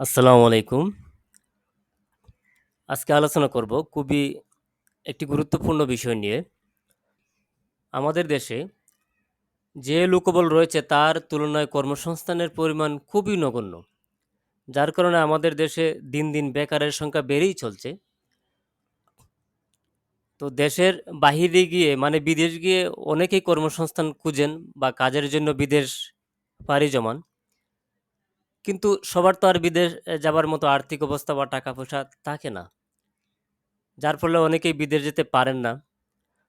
আসসালামু আলাইকুম। আজকে আলোচনা করব খুবই একটি গুরুত্বপূর্ণ বিষয় নিয়ে। আমাদের দেশে যে লোকবল রয়েছে তার তুলনায় কর্মসংস্থানের পরিমাণ খুবই নগণ্য। যার কারণে আমাদের দেশে দিন, দিন বেকারের সংখ্যা বেড়েই চলছে। তো দেশের বাহিরে গিয়ে মানে বিদেশ গিয়ে অনেকেই কর্মসংস্থান খুঁজেন বা কাজের জন্য বিদেশ পাড়ি জমান। কিন্তু সবার তো আর বিদেশ যাবার মতো আর্থিক অবস্থা বা টাকা-পয়সা থাকে না। যার ফলে অনেকেই বিদেশ যেতে পারেন না।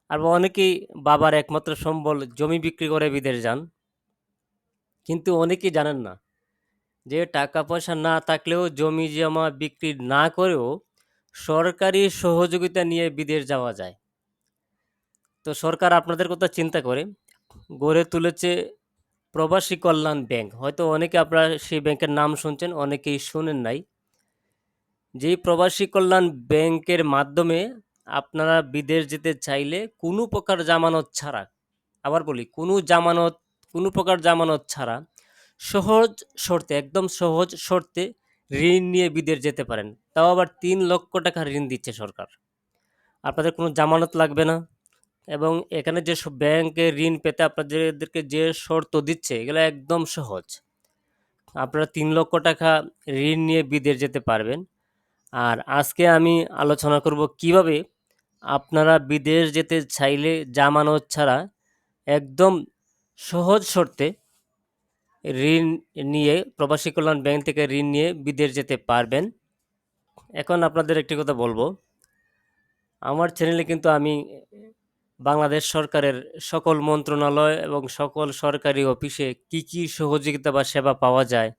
আর অনেকেই বাবার একমাত্র সম্বল জমি বিক্রি করে বিদেশ যান। কিন্তু অনেকেই জানেন না যে টাকা-পয়সা না থাকলেও জমি-জমা বিক্রি না করেও সরকারি সহযোগিতা নিয়ে বিদেশ যাওয়া যায়। তো সরকার আপনাদের কথা চিন্তা করে, গড়ে তুলেছে প্রবাসী কল্যাণ ব্যাংক। হয়তো অনেকে আপনারা সেই ব্যাংকের নাম শুনছেন, অনেকেই শোনেন নাই। যেই প্রবাসী কল্যাণ ব্যাংকের মাধ্যমে আপনারা বিদেশ যেতে চাইলে কোনো প্রকার জামানত ছাড়া, আবার বলি কোনো জামানত কোনো প্রকার জামানত ছাড়া সহজ শর্তে একদম সহজ শর্তে ঋণ নিয়ে বিদেশ যেতে পারেন। তাও আবার তিন লক্ষ টাকা ঋণ দিচ্ছে সরকার। আপনাদের কোনো জামানত লাগবে না এবং এখানে যে ব্যাংকে ঋণ পেতে আপনাদেরকে যে শর্ত দিচ্ছে, এগুলো একদম সহজ। আপনারা তিন লক্ষ টাকা ঋণ নিয়ে বিদেশ যেতে পারবেন। আর আজকে আমি আলোচনা করব কীভাবে আপনারা বিদেশ যেতে চাইলে জামানত ছাড়া একদম সহজ শর্তে ঋণ নিয়ে, প্রবাসী কল্যাণ ব্যাংক থেকে ঋণ নিয়ে বিদেশ যেতে পারবেন। এখন আপনাদের একটি কথা বলব আমার চ্যানেলে কিন্তু আমি বাংলাদেশ সরকারের সকল মন্ত্রণালয় এবং সকল সরকারি অফিসে কি, কি সহযোগিতা বা সেবা পাওয়া যায়,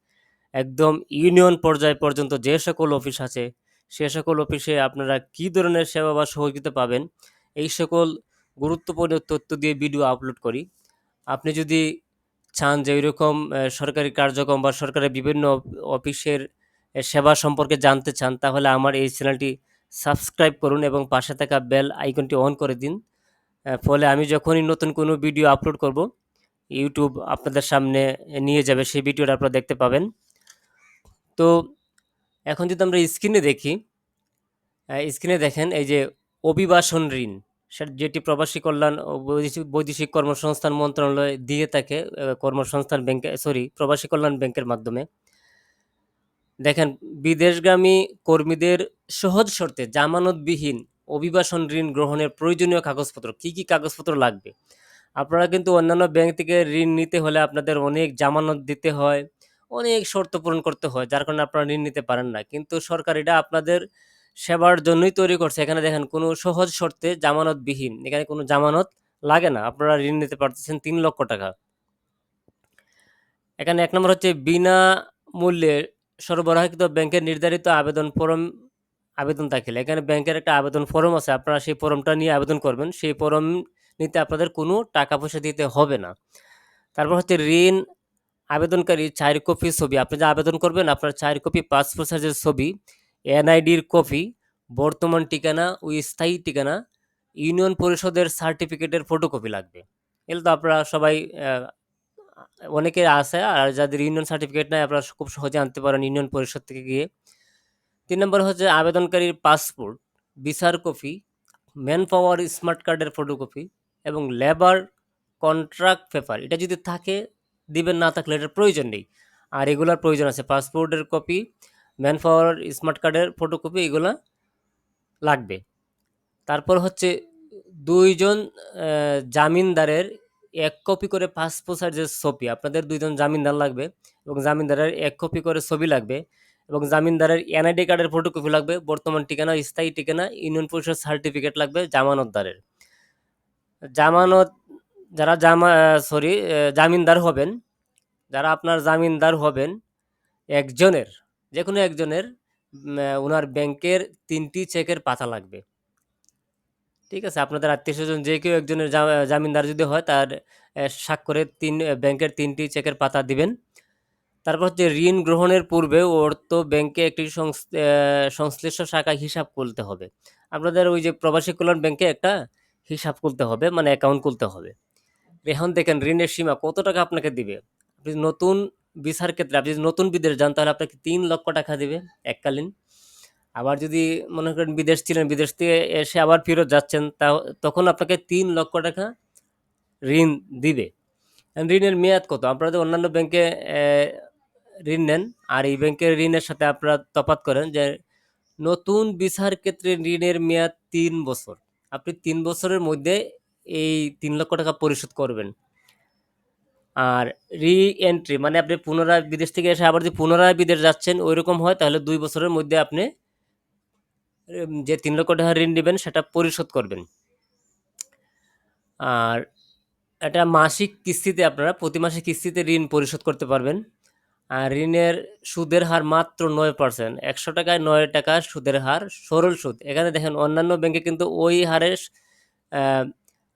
একদম ইউনিয়ন পর্যায় পর্যন্ত যে সকল অফিস আছে, সে সকল অফিসে আপনারা কি ধরনের সেবা বা সহযোগিতা পাবেন, এই সকল গুরুত্বপূর্ণ তথ্য দিয়ে ভিডিও আপলোড করি। আপনি যদি চান যে অ্যা সরকারি কার্যক্রম বা সরকারের বিভিন্ন অফিসের সেবা সম্পর্কে জানতে চান, তাহলে আমার এই চ্যানেলটি সাবস্ক্রাইব করুন এবং পাশে থাকা বেল আইকনটি অন করে দিন। ফলে আমি যখনই নতুন কোনো ভিডিও আপলোড করব, ইউটিউব আপনাদের সামনে নিয়ে যাবে সেই ভিডিওটা আপনারা দেখতে পাবেন। তো এখন যদি আমরা স্ক্রিনে দেখি, স্ক্রিনে দেখেন এই যে অভিবাসন ঋণ, সেটা যেটি প্রবাসী কল্যাণ বৈদেশিক কর্মসংস্থান মন্ত্রণালয় দিয়ে থাকে কর্মসংস্থান ব্যাংকে সরি প্রবাসী কল্যাণ ব্যাংকের মাধ্যমে। দেখেন বিদেশগামী কর্মীদের সহজ শর্তে জামানতবিহীন অভিবাসন ঋণ গ্রহণের প্রয়োজনীয় কাগজপত্র, কি, কি কাগজপত্র লাগবে? আপনারা কিন্তু অন্যান্য ব্যাংক থেকে ঋণ নিতে হলে আপনাদের অনেক জামানত দিতে হয়, অনেক শর্ত পূরণ করতে হয়, যার কারণে আপনারা ঋণ নিতে পারেন না। কিন্তু সরকার এটা আপনাদের সেবার জন্যই তৈরি করছে। এখানে দেখেন কোনো সহজ শর্তে জামানতবিহীন, এখানে কোনো জামানত লাগে না। আপনারা ঋণ নিতে পারতেছেন তিন লক্ষ টাকা। এখানে এক নম্বর হচ্ছে বিনা মূল্যে সরবরাহকৃত ব্যাংকের নির্ধারিত আবেদন ফরম আবেদন দাখিল। এখানে ব্যাংকের একটা আবেদন ফরম আছে, আপনারা সেই ফরমটা নিয়ে আবেদন করবেন। সেই ফরম নিতে আপনাদের কোনো টাকা-পয়সা দিতে হবে না। তারপর হচ্ছে ঋণ আবেদনকারী ৪ কপি ছবি, আপনি যে আবেদন করবেন আপনার ৪ কপি পাসপোর্ট সাইজের ছবি, এনআইডির কপি, বর্তমান ঠিকানা ও স্থায়ী ঠিকানা, ইউনিয়ন পরিষদের সার্টিফিকেটের ফটোকপি লাগবে। এগুলো তো আপনারা সবাই অ্যা অনেকের আছে আর যাদের ইউনিয়ন সার্টিফিকেট নেয় আপনারা খুব সহজে আনতে পারেন ইউনিয়ন পরিষদ থেকে গিয়ে। ৩ নম্বর হচ্ছে আবেদনকারীর পাসপোর্ট, ভিসার কপি, ম্যান পাওয়ার স্মার্ট কার্ডের ফটোকপি এবং লেবার কন্ট্রাক্ট পেপার। এটা যদি থাকে দিবেন, না থাকলে এটার প্রয়োজন নেই। আর এগুলার প্রয়োজন আছে পাসপোর্টের কপি, ম্যান পাওয়ার স্মার্ট কার্ডের ফটোকপি এগুলা লাগবে। তারপর হচ্ছে দুইজন জামিনদারের এক কপি করে পাসপোর্ট সাইজের ছবি। আপনাদের দুইজন জামিনদার লাগবে এবং জামিনদারের এক কপি করে ছবি লাগবে এবং জামিনদারের এনআইডি কার্ডের ফটোকপি লাগবে, বর্তমান ঠিকানা, স্থায়ী ঠিকানা, ইউনিয়ন পরিষদ সার্টিফিকেট লাগবে জামানতদারের। জামানত যারা জামা সরি জামিনদার হবেন, যারা আপনার জামিনদার হবেন, একজনের যে কোনো একজনের ওনার ব্যাংকের তিনটি চেকের পাতা লাগবে। ঠিক আছে? আপনাদের আত্মীয় স্বজন যে কেউ একজনের জামিনদার যদি হয় তার স্বাক্ষরে ৩ ব্যাংকের তিনটি চেকের পাতা দিবেন। তারপর হচ্ছে ঋণ গ্রহণের পূর্বে অর্থ ব্যাংকে একটি সংশ্লিষ্ট শাখায় হিসাব খুলতে হবে। আপনাদের ওই যে প্রবাসী কল্যাণ ব্যাংকে একটা হিসাব খুলতে হবে, মানে অ্যাকাউন্ট খুলতে হবে। এখন দেখেন ঋণের সীমা কত টাকা আপনাকে দিবে। আপনি নতুন ভিসার ক্ষেত্রে আপনি যদি নতুন বিদেশ যান তাহলে আপনাকে তিন লক্ষ টাকা দিবে এককালীন। আবার যদি মনে করেন বিদেশ ছিলেন, বিদেশ থেকে এসে আবার ফেরত যাচ্ছেন তাও তখন আপনাকে তিন লক্ষ টাকা ঋণ দিবে। ঋণের মেয়াদ কত? আপনারা অন্যান্য ব্যাংকে ঋণ নেন আর এই ব্যাংকের ঋণের সাথে আপনারা তফাৎ করেন যে নতুন ভিসার ক্ষেত্রে ঋণের মেয়াদ তিন বছর। আপনি তিন বছরের মধ্যে এই তিন লক্ষ টাকা পরিশোধ করবেন। আর রি-এন্ট্রি মানে আপনি পুনরায় বিদেশ থেকে এসে আবার যদি পুনরায় বিদেশ যাচ্ছেন ঐরকম হয়, তাহলে দুই বছরের মধ্যে আপনি যে তিন লক্ষ টাকা ঋণ নেবেন, সেটা পরিশোধ করবেন। আর এটা মাসিক কিস্তিতে আপনারা, প্রতি মাসে কিস্তিতে ঋণ পরিশোধ করতে পারবেন। আর ঋণের সুদের হার মাত্র ৯%। ৳১০০ টাকায় ৳৯ সুদের হার, সরল সুদ। এখানে দেখেন অন্যান্য ব্যাংকে কিন্তু ওই হারে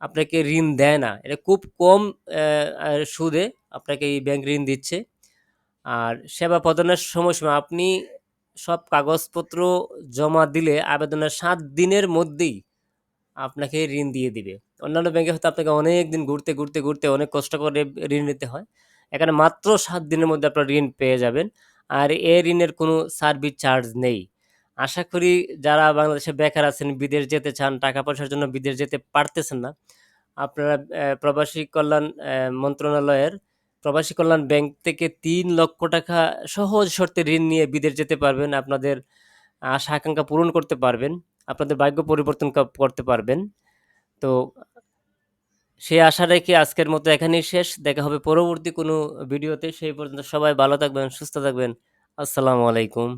আপনাকে ঋণ দেয় না। এটা খুব কম সুদে আপনাকে এই ব্যাংক ঋণ দিচ্ছে। আর সেবা প্রদানের সময়সীমা আপনি সব কাগজপত্র জমা দিলে আবেদনের সাত দিনের মধ্যেই আপনাকে ঋণ দিয়ে দিবে। অন্যান্য ব্যাংকে হয়তো আপনাকে অনেক দিন ঘুরতে, ঘুরতে, ঘুরতে অনেক কষ্ট করে ঋণ নিতে হয়। এখানে মাত্র সাত দিনের মধ্যে আপনার ঋণ পেয়ে যাবেন। আর এ ঋণের কোনো সার্ভিস চার্জ নেই। আশা করি যারা বাংলাদেশে বেকার আছেন, বিদেশ যেতে চান, টাকা পয়সার জন্য বিদেশ যেতে পারতেছেন না, আপনারা প্রবাসী কল্যাণ মন্ত্রণালয়ের প্রবাসী কল্যাণ ব্যাংক থেকে তিন লক্ষ টাকা সহজ শর্তে ঋণ নিয়ে বিদেশ যেতে পারবেন। আপনাদের আশা আকাঙ্ক্ষা পূরণ করতে পারবেন। আপনাদের ভাগ্য পরিবর্তন করতে পারবেন। তো সেই আশা রেখে আজকের মতো এখানেই শেষ। দেখা হবে পরবর্তী কোনো ভিডিওতে। সেই পর্যন্ত সবাই ভালো থাকবেন, সুস্থ থাকবেন। আসসালামু আলাইকুম।